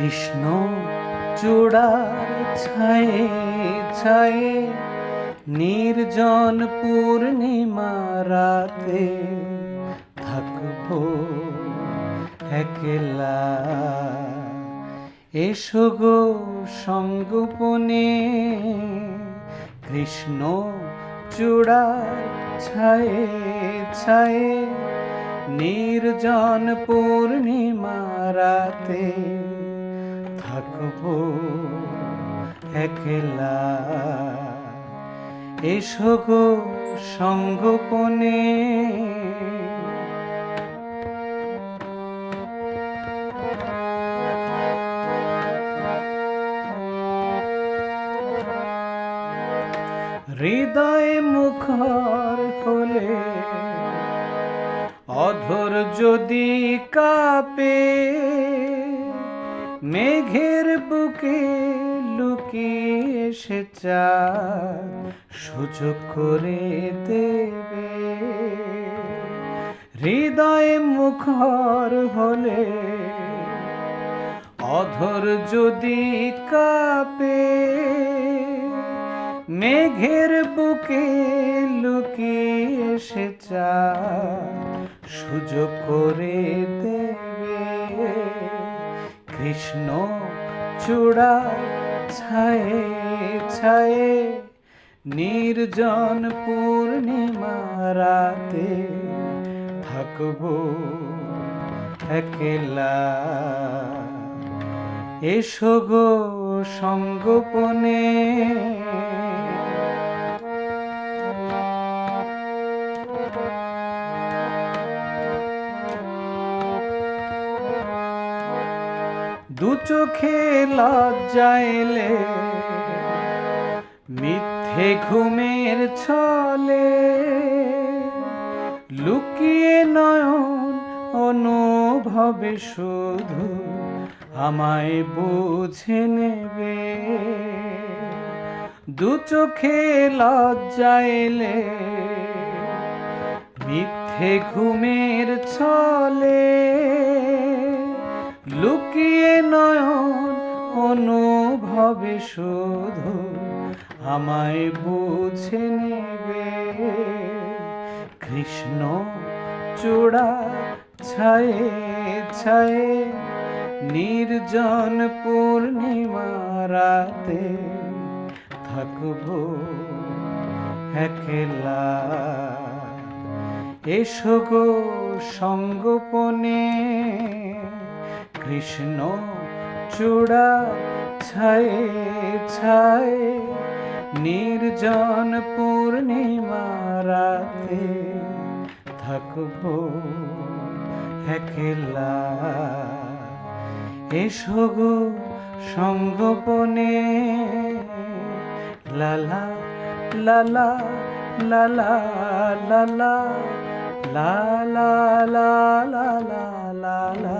কৃষ্ণ চূড়ার ছায়ে ছায়ে নির্জন পূর্ণিমা রাতে থাকব একলা। এসো গো সঙ্গোপনে কৃষ্ণ চূড়ার ছায়ে ছায়ে নির্জন পূর্ণিমা রাতে থাকব একলা। এসো গো সঙ্গোপনে। হৃদয় মুখর হলে অধর যদি কাপে মেঘের বুকে লুকিয়ে সে চাঁদ সুযোগ করে দেবে। হৃদয় মুখর হলে অধর যদি কাপে, মেঘের বুকে লুকিয়ে সে সুযোগ করে দেবে কৃষ্ণ চূড়া ছায়ে ছায়ে নির্জন পূর্ণিমা রাতে থাকব একলা। এসো গো সঙ্গোপনে। দু চোখে লজ্জা এলে মিথ্যে ঘুমের ছলে। লুকিয়ে নয়ন অনুভবে শুধু আমায় বুঝে নেবে। দু চোখে লজ্জাইলে, মিথ্যে ঘুমের ছলে। লুকিয়ে নয়ন অনুভবে শুধু আমায় বুঝে নেবে। কৃষ্ণ চূড়া ছায়ে ছায়ে নির্জন পূর্ণিমা রাতে থাকব একলা। এসো গো সঙ্গোপনে। কৃষ্ণ চূড়া ছায়ে ছায়ে নির্জন পূর্ণিমা রাতে থাকব একলা। এসো গো সঙ্গোপনে। লালা লালা লালা লালা লালা লালা লালা